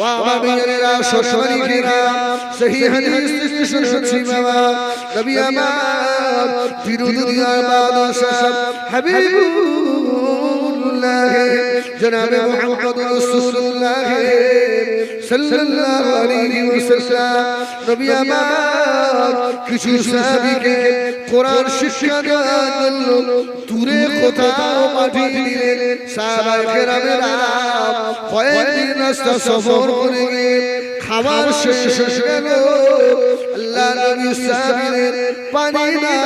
ও আমার বিজনেরা সরসরি ঘেরা সেই হাদিস শুনছি বাবা নবী আমার ফিরুদুনিয়ার বাদশাহ হাবিবুল্লাহ, জনাবে মুহাম্মদুর রাসূলুল্লাহ। সাল্লাল্লাহু আলাইহি ওয়াসাল্লাম নবী আমার কিছু সাহাবীকে কোরআন শিক্ষা দেওয়ার জন্য দূরে কোথাও পাঠিয়ে দিলেন। সাহাবায়ে কেরামেরা কয়েকদিন রাস্তা সফর করে খাবার শেষ হয়ে গেল। আল্লাহ নবী সাহাবীদের পানি নাই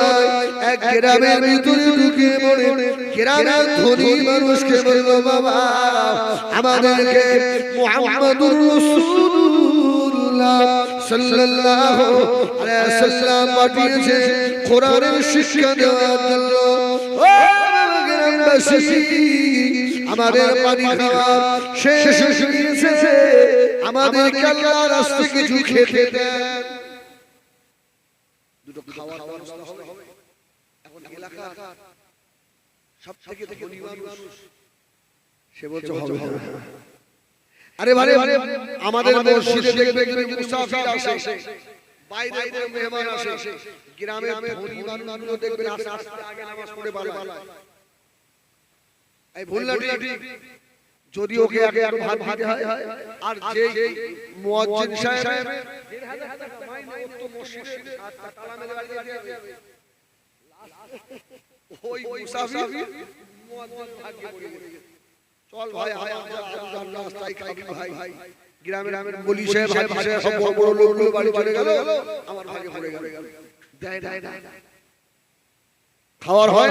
নাই, এক গ্রামের ভিতরে ঢুকে পড়ে, গ্রামের ধনী মানুষকে বলল, বাবা, আমাদেরকে মুহাম্মাদুর রাসূলুল্লাহ সাল্লাল্লাহু আলাইহি সাল্লাম পাঠিয়েছে কোরআনের শিক্ষা দেওয়ার জন্য। ও গ্রামবাসী, আমাদের পানি খাওয়া শেষ হয়ে গিয়েছে। আমাদের আল্লাহর রাস্তায় কিছু খেতে দেন। দুটো খাওয়ার ব্যবস্থা হবে। এখন এলাকার সব থেকে ধনী মানুষ। সে বলছে হবে। হবে। আরে ভারে আমাদের মসজিদে দেখবে দেখবে মুসাফির আসে। বাইরে থেকে মেহমান আসে। গ্রামের ধনী মানুষগুলো দেখবে আস্তে আস্তে আগে নামাজ পড়ে পালায়। এই ভুল না ঠিক যদি ওকে আগে আগে ভাত ভাতে হয় আর যে মুয়াজ্জিন সাহেব ওই মুসাফির মুয়াজ্জিন ভাগ্যে পড়ে গেছে। চল ভাই ভাই রাস্তায় খাই খাই ভাই। গ্রামের গ্রামের বলি সাহেব সাহেব সব বড় বড় লোকগুলো বাড়ি চলে গেল। আমার ভাগে পড়ে গেল। দেয় দেয় দেয়। খাওয়ার হয়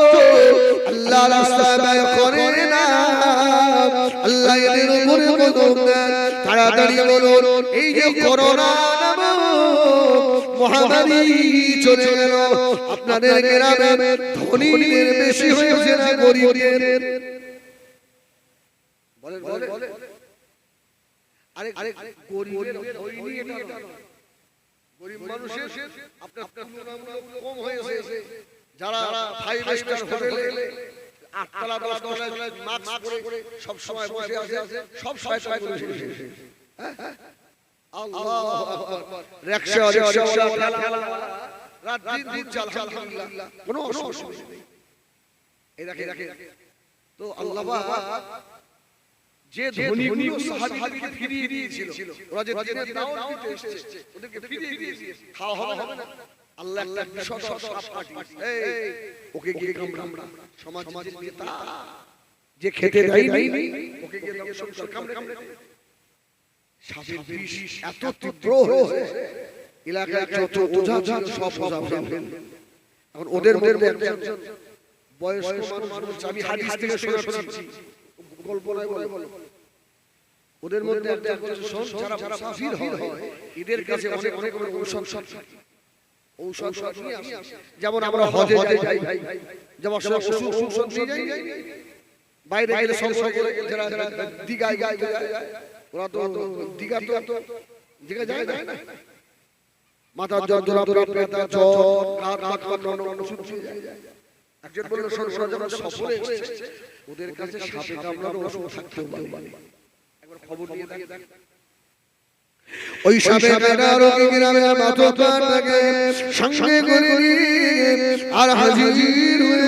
তাড়াতাড়ি বলুন এই যে করোনা মহামারী চলে গেল। আপনাদের গ্রামে ধনীদের বেশি হয়েছে না গরিবদের? বলেন বলেন আরে আরে গরিবের হয়নি এটা গরিব মানুষের আপনার তুলনামূলক কম হয়েছে। যারা ফাইভ স্টার হোটেলে আটতলা দশতলা মাস্ক পরে সব সময় বসে আছে সব সময় রিকশা রিকশা রাত দিন দিন চাল আলহামদুলিল্লাহ কোনো অসুবিধা নেই। এই দেখে দেখে তো আল্লাহ যে ধনীগুলো সাহাবীকে ফিরিয়ে দিয়েছিল ওরা যে দিনের দাওয়াত দিতে এসেছে ওদেরকে ফিরিয়ে দিয়েছে। খাওয়া হবে হবে না আল্লাহ একটা বিশদ সাপ পাঠিয়েছে। এই ওকে গিয়ে কামড়া সমাজ যে নেতা যে খেতে দেয়নি ওকে গিয়ে দংশন কামড়ে কামড়ে সাপের বিষ এত তীব্র এলাকায় যত ওঝা ছিল সব ওঝা ফেল এখন ওদের মধ্যে একজন বয়স্ক মানুষ আমি হাদিস থেকে শুনেছি। গল্প নয় বলে। বলে। ওদের মধ্যে একজন শোন, যারা মুসাফির হয় এদের কাছে অনেক অনেক ঔষধ সব। ঔষধ। যেমন আমরা হজে যাই যেমন সব ওষুধ ঔষধ নিয়ে যাই বাইরে গেলে সংসদ করে যারা দিঘায় গায় ওরা তো দিঘা তো দিঘা যায় যায় না? জ্বর জ্বর জ্বর জ্বর মাথা যায়। একজন বলল সফরে এসেছে। ওদের কাছে সাপে ওষুধ থাকতেও পারে। একবার খবর নিয়ে দেখ। ওই সাপে কামড়ার রোগী গ্রামে মাথা সঙ্গে করে আর হাজির হয়ে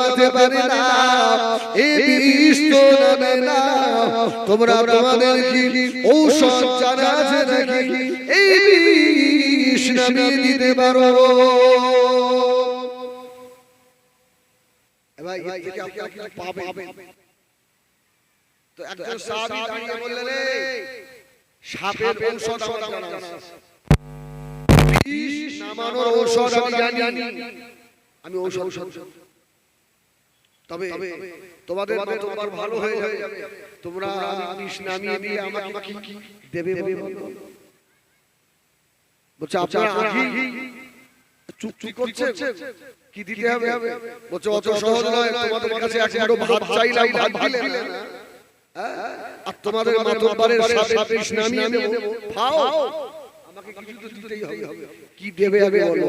নামাতে পারে না। এ বিষ তো নামে না। তোমরা তোমাদের কি ঔষধ জানা আছে নাকি? এই বিষ নামিয়ে দিতে পারো। এবার থেকে আপনারা কিছু পাবেন? তো একজন সাহাবী দাঁড়িয়ে বললেন সাপের ঔষধ আমার জানা আছে। বিষ নামানোর ঔষধ আমি জানি। আমি ঔষধ তবে তোমাদের তোমার ভালো হয়ে যাবে। তোমরা নামিয়ে দিয়ে আমাকে কি দেবে দেবে বলছে আপনারা আগে চুপ চুপ করছে কি দিতে হবে? বলছে অত সহজ নয় তোমাদের কাছে এক মুঠো ভাত চাইলাম ভাত দিলে হ্যাঁ? আর তোমাদের মাতব্বারের সাথে বিষ নামিয়ে দেবো। খাও আমাকে কিছু তো দিতেই হবে। কি দেবে আগে বলো?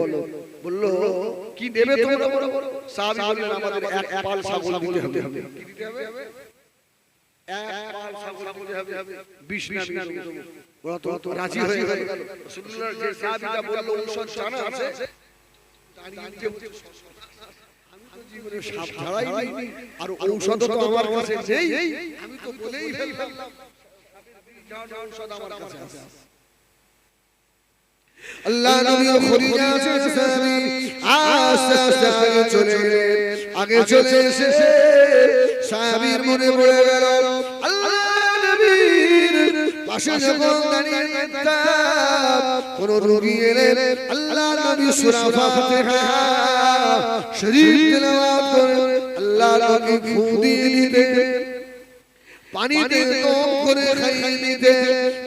বলল কি দেবে তোমরা বলো? সাহাবী বললেন আমাদের এক পাল ছাগল দিতে হবে। কি দিতে হবে? এক পাল ছাগল দিতে হবে বিষ নামিয়ে দেবো ওরা তো তো রাজি হয়ে গেল। রাসূলুল্লাহ যে সাহাবীটা বলল ঔষধ জানা আছে দাঁড়িয়ে আমি তো জীবনে সাপ ছাড়াই নি, আর ঔষধ তো আমার কাছে নেই। আমি তো বলেই ফেললাম। ঔষধ আমার কাছে আছে। আল্লাহ নবী খদিজা সাহাবী আস্তে আস্তে আগে চলে গেলেন। আগে চলে এসেছে। সাহাবীর মনে পড়ে গেল। আল্লাহ নবীর পাশে যখন দাঁড়িয়ে কোন রোগী এলেন। আল্লাহ নবী সূরা ফাতিহা শরীফ তেলাওয়াত করে আল্লাহ নবী ফু দিয়ে পানিতে কম করে খাইয়ে নিতে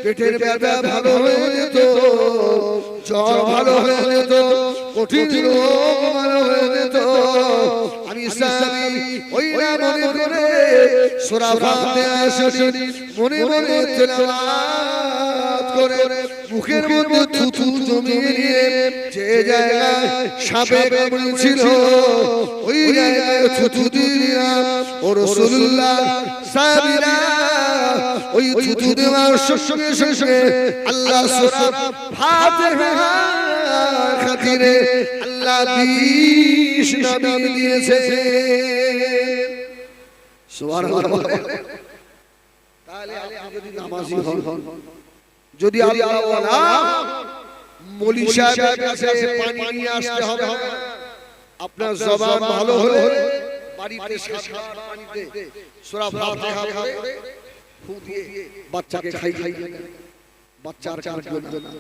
পেটের ব্যথা ভালো হয়ে তো জ্বর ভালো হয়ে তো কঠিন রোগ ভালো হয়ে তো আমি ওই না মনে করে সোরা ভাবতে আসি মনে মনে তেলাওয়াত করে মুখের মধ্যে থুথু জমিয়ে নিয়ে যে জায়গায় সাপে কামড়েছিল ওই জায়গায় থুথু দিলাম ও রাসূলুল্লাহ, সাহাবীরা, ওই থুতু দেওয়ার সঙ্গে সঙ্গে আল্লাহ খাতিরে আল্লাহ দিয়েছে। তাহলে যদি নামাজি হন যদি আল্লাহ ওয়ালা মলি সাহেবের কাছে পানি নিয়ে আসতে হবে। আপনার জবান ভালো হলে বাড়িতে সাতবার পানিতে সূরা ফাতিহা পড়ে ফু দিয়ে বাচ্চাকে খাই খাই বাচ্চার কাটবে না।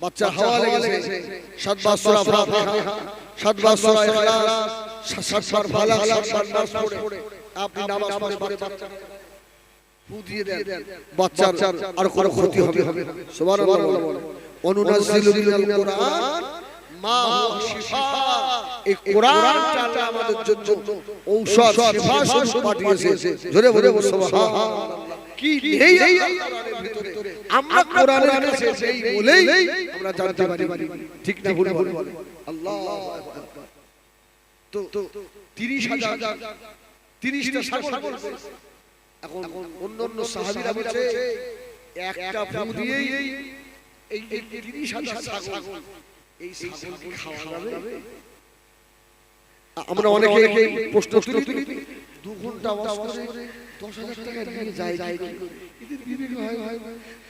বাচ্চা হাওয়া লেগেছে। সাতবার সূরা ফাতিহা। সাতবার সূরা ইখলাস। সাতবার ফালাক সাতবার নাস পড়ে। আপনি নামাজ পড়ে বাচ্চা দিয়ে দেন। বাচ্চার আর কোনো ক্ষতি হবে সুবহানাল্লাহ বলে মিনাল কোরআন মা হুয়া শিফা। এই কোরআনটা আল্লাহ আমাদের জন্য ঔষধ শিফা স্বরূপ পাঠিয়েছে। জোরে বলে সুবহানাল্লাহ। কি নেই কোরআনের ভিতরে। আমরা কোরআনের কাছে সেই বলেই আমরা জানতে পারি। ঠিক না ভুল বলে আল্লাহু তো 30 30টা ছাগল এখন অন্য অন্য সাহাবীরা বলছে একটা ফু দিয়েই এই এই 30 হাজার ছাগল এই ছাগলকে খাওয়া যাবে? আমরা অনেকে প্রশ্ন তুলি দু ঘণ্টা করে দশ হাজার টাকা দিয়ে যায় যায় এদের বিবেক হয় হয়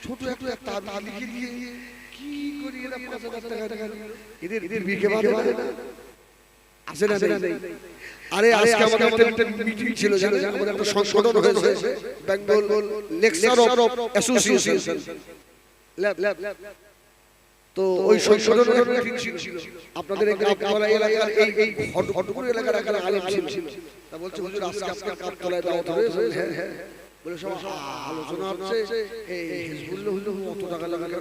ছোট একটা তাবিজ লিখে দিয়ে কি করি এরা পাঁচ হাজার টাকা টাকা এদের এদের বিবেকে বাধে না। আছে না নেই আরে আজকে আমাদের একটা মিটিং ছিল জানেন আমাদের একটা সংগঠন হয়েছে Bengal lecture of association lab lab তো ওই সংশোধনের মিটিং ছিল আপনাদের এই এলাকার এই এই হটগুলো এলাকার একটা আলেম ছিল তা বলছে হুজুর আজকে কাপতলায় দাওয়াত হয়েছে হ্যাঁ হ্যাঁ বলে সব আলোচনা হচ্ছে এই হিজবুল্লাহ টাকা লাগালে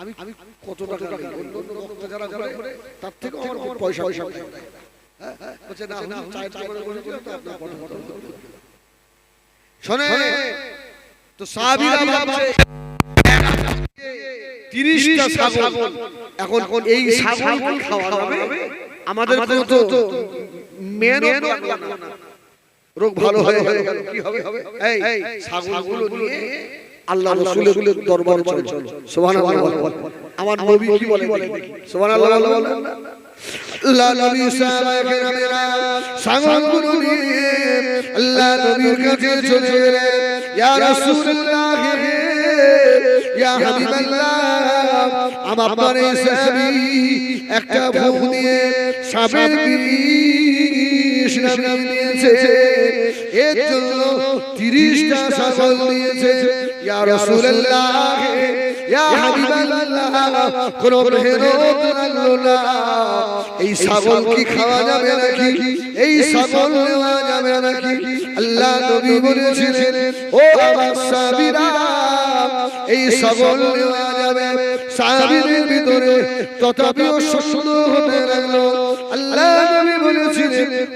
আমি আমি কত টাকা অন্য অন্য বক্তা যারা করে তার থেকে আমার পয়সা পয়সা হ্যাঁ বলছে না হুজুর চায়ের দোকানে বসে তো আপনার ফটো ফটো শোনে তো সাহাবীরা ভাবছে তিরিশটা ছাগল। এখন এখন এই ছাগল খাওয়া যাবে আমাদের তো রোগ ভালো হয়ে হয়ে গেল। কি হবে? এই ছাগলগুলো নিয়ে আল্লাহ রাসূলের দরবারে চলো। সুবহানাল্লাহ আমার নবী কি বলে সুবহানাল্লাহ বলো আল্লাহ নবী আল্লাহ নবীর কাছে চলে গেলেন। ইয়া রাসূলুল্লাহ ইয়া হাবিবাল্লাহ আমার পারে সাহাবী একটা ভূ দিয়ে বিষ নামিয়ে নিয়েছে। এর জন্য তিরিশটা ছাগল দিয়েছে ইয়া রাসূলুল্লাহ ইয়া হাবিবাল্লাহ কোন মেহনত লাগল না। এই ছাগল কি খাওয়া যাবে নাকি? এই ছাগল নেওয়া যাবে নাকি? আল্লাহ নবী বলেছিলেন ও আমার সাবিরা এই ছাগল নেওয়া যাবে সাবিরের ভিতরে তথাপিও সুস্থ হতে লাগল আল্লাহ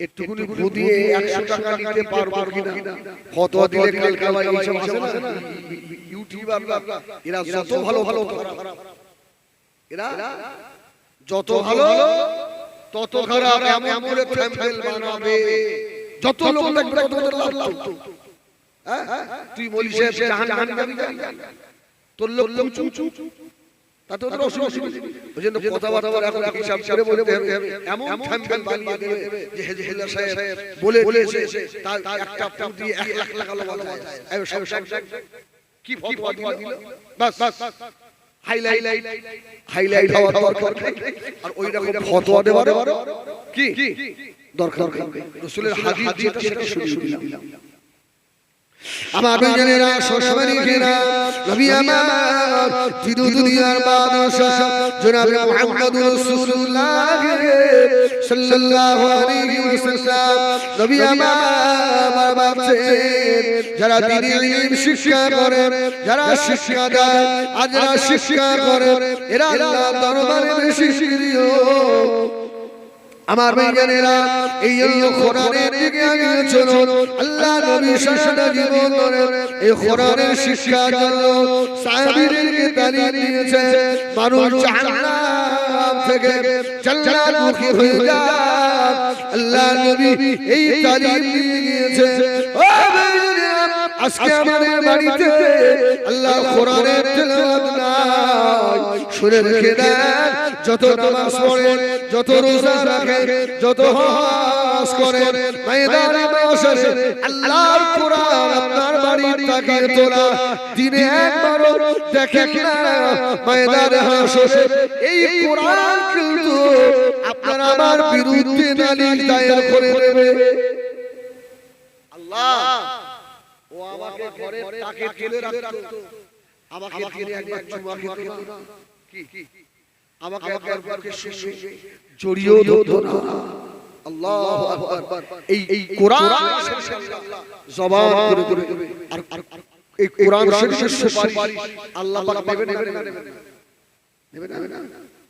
একটুকুনি দিয়ে একশো টাকা নিতে পারব কিনা? ফতোয়া দিলে কালকে আবার এইসব আসে না? ইউটিউবার এরা যত ভালো ভালো এরা যত ভালো তত খারাপ এমন করে থ্যাম্পেল বানাবে। যত লোক লাগবে তত লাভ লাভ হ্যাঁ? তুই বলিস জাহান জাহান তোর লোক লোক তাতে ওদের অসুবিধা ওই জন্য কথাবার্তা এখন হিসাব করে বলতে হবে। এমন থ্যাম্পেল বানিয়ে দেবে যে হেজে হেজা সাহেব বলে বলেছে তার একটা ফুট দিয়ে এক লাখ লাখ আলো বলা যায় সব সব কি ফতোয়া দিল? বাস বাস হাইলাইট হাইলাইট হওয়া দরকার আর ওই রকম ফতোয়া দেওয়া কি? দরকার রাসূলের হাদিস যেটা সেটা দিলাম। আমার বেজনেরা সসবানি ঘেরা নবী আমার তিরু দুনিয়ার বাদশাহ জনাবে মুহাম্মদ রাসূলুল্লাহ সাল্লাল্লাহু আলাইহি ওয়াসাল্লাম। নবী আমার বাবাছেন যারা ইলম শিক্ষা করে যারা শিক্ষা দেয় আর যারা শিক্ষা করে এরা আল্লাহ দরবারে বেশি প্রিয়। আমার ভাইজানেরা এই জন্য কোরআনের দিকে এগিয়ে চলুন। আল্লাহ নবী সারা জীবন ধরে এই কোরআনের শিক্ষা জন্য সাহাবীদেরকে তালিম দিয়েছে মানুষ জাহান্নাম থেকে জান্নাতমুখী হয়ে যায় আল্লাহ নবী এই তালিম দিয়ে গিয়েছে ও ভাইজানেরা আজকে আমাদের বাড়িতে আল্লাহ কোরআনের তেলাওয়াত নাই। শুনে রেখে দেন যত নামাজ পড়ে যত রোজা রাখে যত হজ করে ময়দানে বসে আল্লাহর কোরআন আপনার বাড়ির তাকিয়ে তোলা। দিনে একবারও দেখে কিনা ময়দানে হাসরে এই কোরআন কিন্তু আপনার আমার বিরুদ্ধে নালিশ দায়ের করে দেবে। আল্লাহ। আমাকে ঘরে তাকে তুলে রাখতো। আমাকে দিনে একবার চুমা খেত। না কি? আমাকে একবার শুয়ে জড়িয়েও ধরতো না। আল্লাহু আকবার। এই এই কোরআন করে করে। আর এই কোরআন শরীফের সুপারিশ আল্লাহ পাক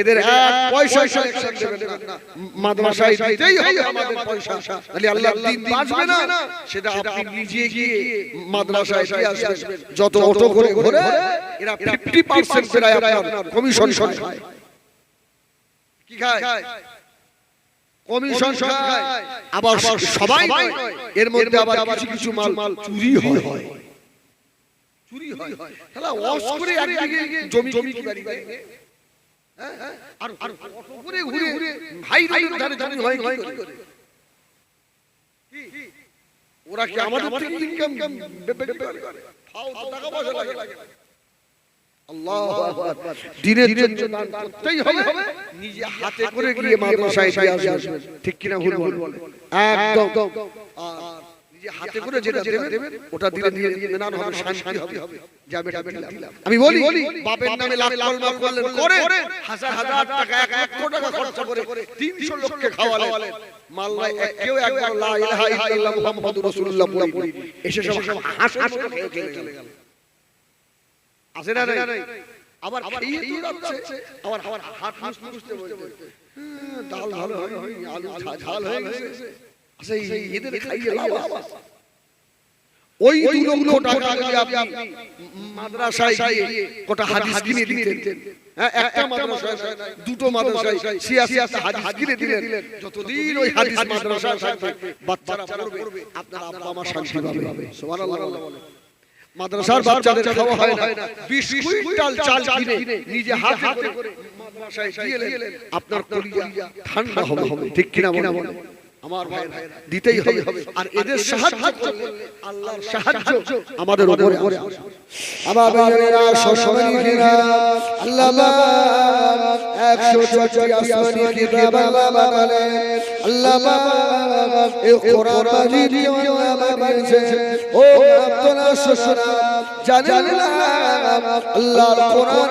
এদের এক পয়সা কালেকশন দেবেন না মাদ্রাসায় দিতেই হবে আমাদের পয়সা। তাহলে আল্লাহ দিন বাঁচবে না সেটা আপনি নিজে গিয়ে মাদ্রাসায় দিয়ে আসবেন। যত অটো করে ঘুরে এরা 50% প্রায় আপনার কমিশন খায়। কি খায়? কমিশন আবার সবাই এর মধ্যে আবার কিছু কিছু মাল চুরি হয়। চুরি হয়। তাহলে ওয়াশ করে একদিকে জমি জমি কি বাড়ি বাড়ি আর ঘুরে ঘুরে ভাই ধারে হয় ওরা কি আমাদের থেকে ইনকাম ফাও টাকা পয়সা লাগে। আল্লাহু দিনের জন্য দান করতেই হবে। নিজে হাতে করে গিয়ে মাদ্রাসায় দিয়ে আসবেন ঠিক কিনা ভুল বলে। একদম। আর নিজে হাতে করে যেটা দেবেন ওটা দিলে দিয়ে দিয়ে মেনান হবে শান্তি হবে। যাবে যাবে দিলাম। আমি বলি বাপের নামে লাখ কলমা করলেন করে হাজার হাজার টাকা এক লক্ষ টাকা খরচ করে 300 লোককে খাওয়ালেন মাল্লাই কেউ একবার লা ইলাহা ইল্লাল্লাহ মুহাম্মাদুর রাসূলুল্লাহ পড়ি এসে সব হাস হাস করে চলে গেল। আছে না নাই? আবার খেয়ে দিয়ে যাচ্ছে। আবার আবার হাত হাত মুছতে বলছে। হ্যাঁ, ডাল ভালো হয়নি আলু ঝাল হয়ে গেছে এদের খাইয়ে লাভ আছে? ওই দু লক্ষ টাকা দিয়ে আপনি মাদ্রাসায় গিয়ে কটা হাদিস কিনে দিতেন। একটা মাদ্রাসায় দুটো মাদ্রাসায় সিয়াসি একটা হাদিস কিনে দিলেন। যতদিন ওই হাদিস মাদ্রাসায় থাকবে বাচ্চারা পড়বে আপনার আব্বা আমার শান্তি পাবে। সুবহানাল্লাহ মাদ্রাসার বাচ্চাদের খাওয়া হয় না। বিশ কুইন্টাল চাল কিনে নিজে হাতে করে মাদ্রাসায় দিয়ে আপনার কলিজা ঠান্ডা হবে ঠিক কিনা বলে আমার দিতেই হবে। আর এদের সাহায্য করলে আল্লাহর সাহায্য আমাদের উপরে। আমার সসমানি আল্লাহ একশো আসমানি আল্লাহ বানালেন আল্লাহ এই কোরআন মাজিদ আল্লাহ বানিয়েছে। ও আপনারা সসরা জানেন না? আল্লাহর কোরআন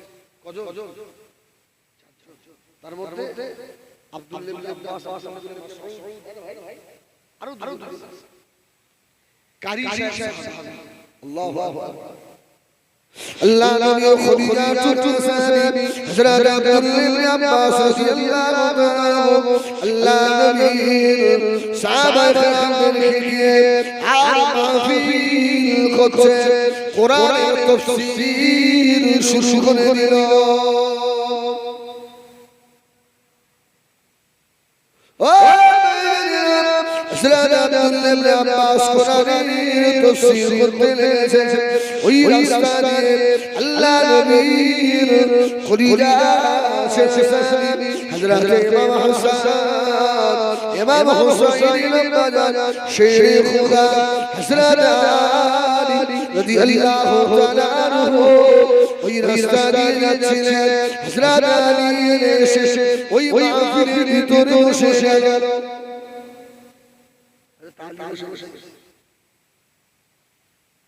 কজন তার মধ্যে আরও আরও কারি সাহেব আল্লাহু আকবার اللہ نبی و خدیجہ چوٹو سہبی حضرت عبداللہ بن عباس رضی اللہ عنہ اللہ نبی صحابہ کرام کے لیے عارفین خود سے কোরআনের তাফসীর শুরু করে দিল ও হযরত আব্দুল্লাহ ইবনে আব্বাস কোরআনের তাফসীর করতে লেগেছে ওই রাস্তা দিয়ে আল্লাহ নবীর খলিজা শেষে হযরত ইমাম হাসান ইমাম হুসাইন ইমাম বাজার শেখ খুদা আলী রাদিয়াল্লাহু তাআলা আনহু ওই রাস্তা দিয়ে যাচ্ছিলেন হযরত আলী এসে ওই মাহফিলের ভিতরে বসে গেল।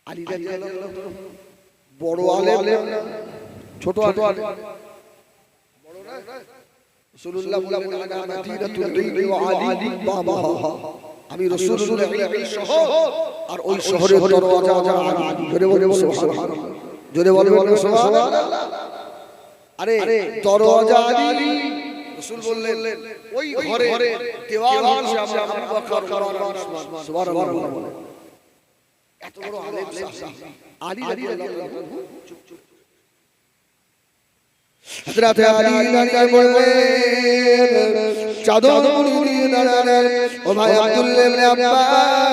আলী রাদিয়াল্লাহু বড় আলেম। ছোট আলেম। বড় না রাসূলুল্লাহ বললেন আনা মাদিনাতুল ইলমি ওয়া আলী বাবাহা আমি রাসূলুল্লাহ শহর আর ওই শহরের দরওয়াজা জোরে বলে বলে সুবহানাল্লাহ। জোরে বলে বলে সুবহানাল্লাহ। আরে দরওয়াজা আলী রাসূল বললেন ওই ঘরে দেওয়াল হচ্ছে আমরা আবু বকর ওমর ওসমান সুবহানাল্লাহ। এত বড় আলেম সাহাবী আলী রাদিয়াল্লাহু আনহু। চুপ চুপ হযরত আলী দাঁড়িয়ে বললেন চাদর মুড়িয়ে দাঁড়ালেন। ও ভাই আব্দুল্লাহ ইবনে আব্বাস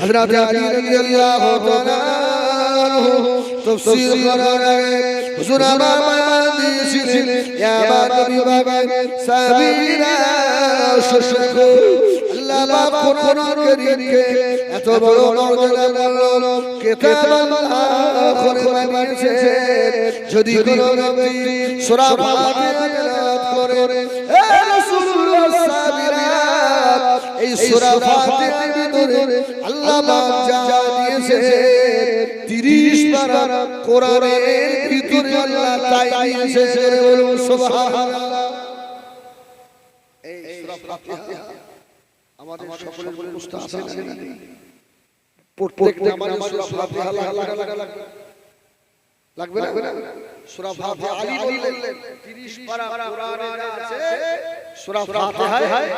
হযরত আলী রাদিয়াল্লাহু তাআলা আনহু তাফসীর করার আগে হুজুর আমার বয়ান দিয়েছিলেন ইয়া নবী বাবা সাবিরা শুশুক আল্লাহ পাক কোরআন কারীমকে এত বড় মর্যাদা দিল কিতাব আল্লাহ বানিয়েছে যদি কোনো ব্যক্তি সূরা ফাতিহা তেলাওয়াত করে এ রাসূলুল্লাহ সাবিরা এই সূরা ফাতিহার ভিতরে আল্লাহ যা দিয়েছে 30 পারা কোরআনের ভিতরে আল্লাহ দিয়েছে আমাদের সকলের মুস্তাহ আছে না প্রত্যেকটা আমাদের সূরা ফাতিহা লাগবে। লাগবে লাগবে না? সূরা ফাতিহা আলী বললেন 30 পারা কোরআনে আছে, সূরা ফাতিহায়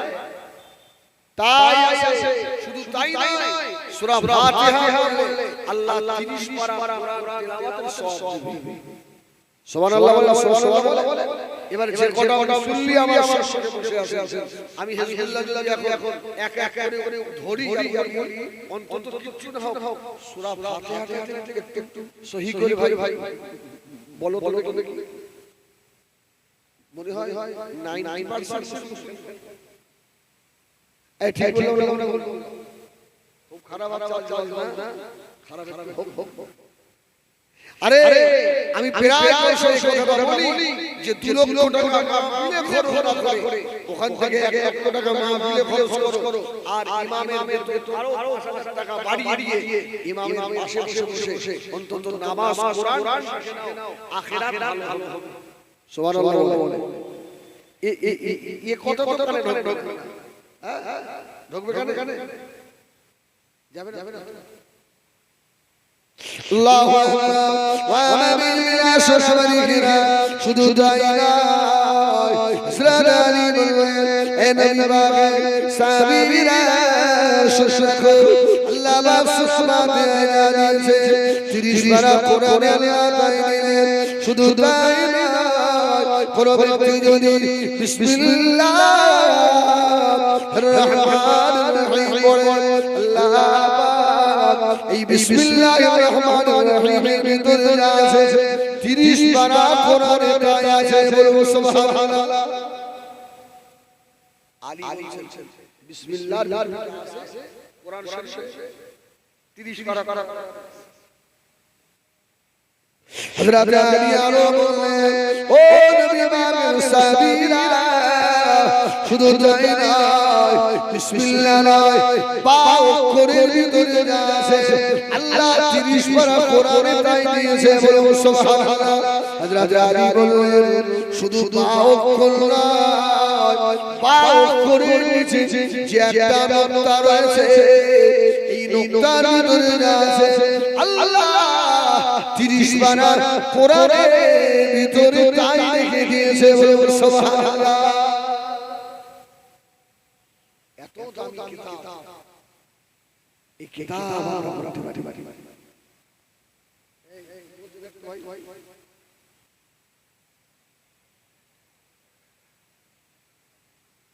তাই আছে। শুধু তাই নয় সূরা ফাতিহা বললে আল্লাহ 30 পারা কোরআন তেলাওয়াতের সওয়াব দিবে। সুবহানাল্লাহ বলে সুবহানাল্লাহ বলে এবার যে কটা কটা শুনলি আমার শেষে বসে আছে। আমি হিজবুল্লাহ যদি এখন এখন এক এক করে করে ধরি আর বলি অন্তত না হোক। সূরা ফাতিহাটা একটু একটু সহি করে ভাই ভাই। বলো তো দেখি। দেখি। মনে হয় 9% এই ঠিক বললাম না। খুব খারাপ চাল চাল না? খারাপ হোক হোক হোক আরে আমি প্রায় সেই কথা বলি যে দু লক্ষ টাকা মাহফিলে খরচ করে। ওখান থেকে এক লক্ষ টাকা মাহফিলে খরচ করো। আর ইমামের বেতন আরও টাকা বাড়িয়ে ইমামের পাশে বসে বসে অন্তত নামাজ কোরআন আখিরাত ভালো হবে। সুবহানাল্লাহ বলে। এ এ এ কত কত কানে ঢুকবে হ্যাঁ ঢুকবে কানে কানে যাবে যাবে না। শুধু তাই নয় হযরত আলী বললেন এ নবী পাকের সাহাবীরা শুকর আল্লাহ পাক সুসমাতে আয়া দিয়েছে। 30 পারা কোরআনে আল্লাহ তাই দিলেন শুধু তাই কোন ব্যক্তি যদি বিসমিল্লাহ রহমান রহিম বলে আল্লাহ এই বিসমিল্লাহির রহমানির রহিমের ভিতরে আছে 30 পারা কোরআনে তাই আছে বলব সুবহানাল্লাহ। আলী বলছেন বিসমিল্লাহর কোরআন শরীফে 30 পারা পারা হযরত আলী আরও বললেন ও নবী পাকের সাহাবীরা শুধু তাই নয় বিসমিল্লাহ নয় পাও করে ভিতরে যা আছে আল্লাহ 30 পারা কোরআনে তাই দিয়েছে বলব সুবহানাল্লাহ। হযরত আলী বললেন শুধু পাও করে নয় পাও করে নিচে যে একটা নোক্তা রয়েছে এই নোক্তার ভিতরে যা আছে তিরিশ বানার কোরআনের ভিতরে তাই লিখে দিয়েছে বলে সুবহানাল্লাহ। এত দামি কিতাব। এই কিতাব আমরা পড়তে পারি পারি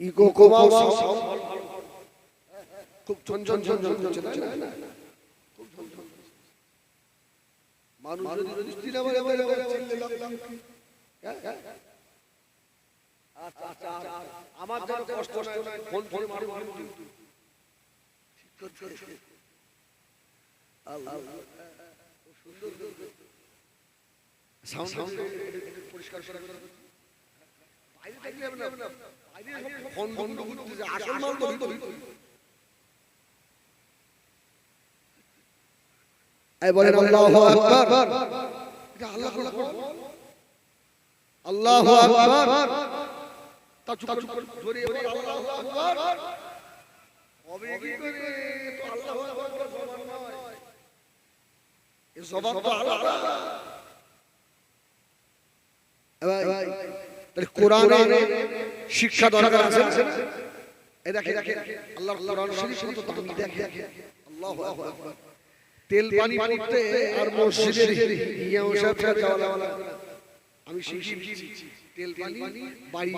ইগো কোমাও খুব ঝন ঝন ঝন ঝন করছে তাই না? মানুষ যদি আচ্ছা আচ্ছা আমার যেন কষ্ট নয় ফোন ফোন মারো মারো পরিষ্কার করে বাইরে থাকলে না বাইরে ফোন বন্ধ করতে আসল মাল তো ভিতরে এই বলেন আল্লাহু আকবার। এটা আল্লাহ আল্লাহু আকবার। তা চুপ চুপ করে ধরে এবার আল্লাহু আকবার। হবে কি করে? তো আল্লাহু আকবার সমান নয়। এই জবাব তো আলাদা। ভাই তাহলে কোরআনে শিক্ষা দরকার আছে না? এই দেখে দেখে আল্লাহর কোরআন শরীফ দেখে আল্লাহু আকবার। তেল পানি পড়তে আর মসজিদের ইয়া ওসব যাওয়া আমি শিখি শিখি তেল পানি বাড়ি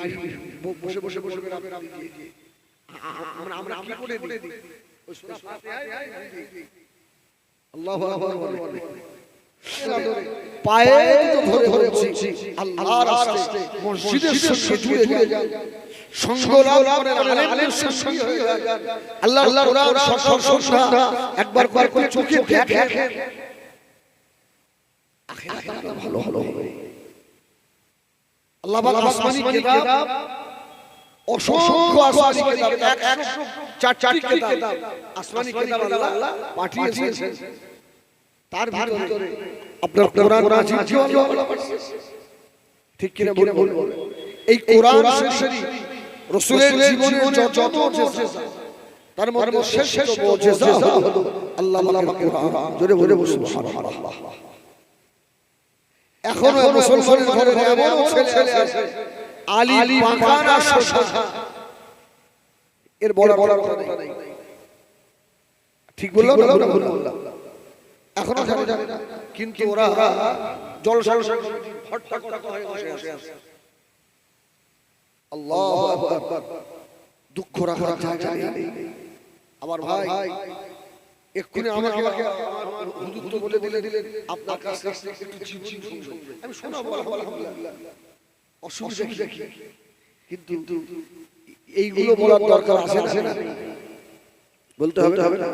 বসে বসে বসে করে আমরা দিয়ে আমরা আমরা কি করে দিই? ওই সূরা ফাতিহায় দিয়ে দিই। আল্লাহু আকবার বলে। পায়ে তো ধরে ধরে বলছি। আল্লাহর রাস্তে মসজিদের সঙ্গে জুড়ে যান সঙ্গ লাভ করেন আলেমের সঙ্গে হয়ে যান। আল্লাহর কোরআন সকাল সন্ধ্যা একবার করে চোখে দেখেন। আখিরাত আপনার ভালো ভালো হবে আল্লাহ পাক আসমানি কিতাব অসংখ্য আসমানি কিতাব একশো চারটি কিতাব আসমানি কিতাব আল্লাহ পাঠিয়েছেন। তার ভিতরে আপনার কোরআন আল্লাহ ঠিক কিনা বলব এই কোরআন শরীফ রাসূলের জীবনের যত মুজিজা তার মধ্যে শ্রেষ্ঠ মুজিজা হলো আল্লাহ পাকের কোরআন। জোরে বলে বসে সুবহানাল্লাহ। এখনও মুসলমানের ঘরে এমন ছেলে আছে আলী পাকানা শোষা এর বড় বড় কথা নেই। ঠিক বললাম না? ভুল বললাম এখনও জানে কিন্তু ওরা জল জল হট্টা কথা হয়ে বসে আছে। আল্লাহু দুঃখ রাখার জায়গা নেই। আমার ভাই এক্ষুনি আমাকে আমার হুজুর তো বলে দিলে দিলেন। আপনার কাছে একটু জীবন শুনবেন। আমি শোনাবো আলহামদুলিল্লাহ। অসুবিধা কি কিন্তু এইগুলো বলার দরকার আছে না? বলতে হবে হবে না।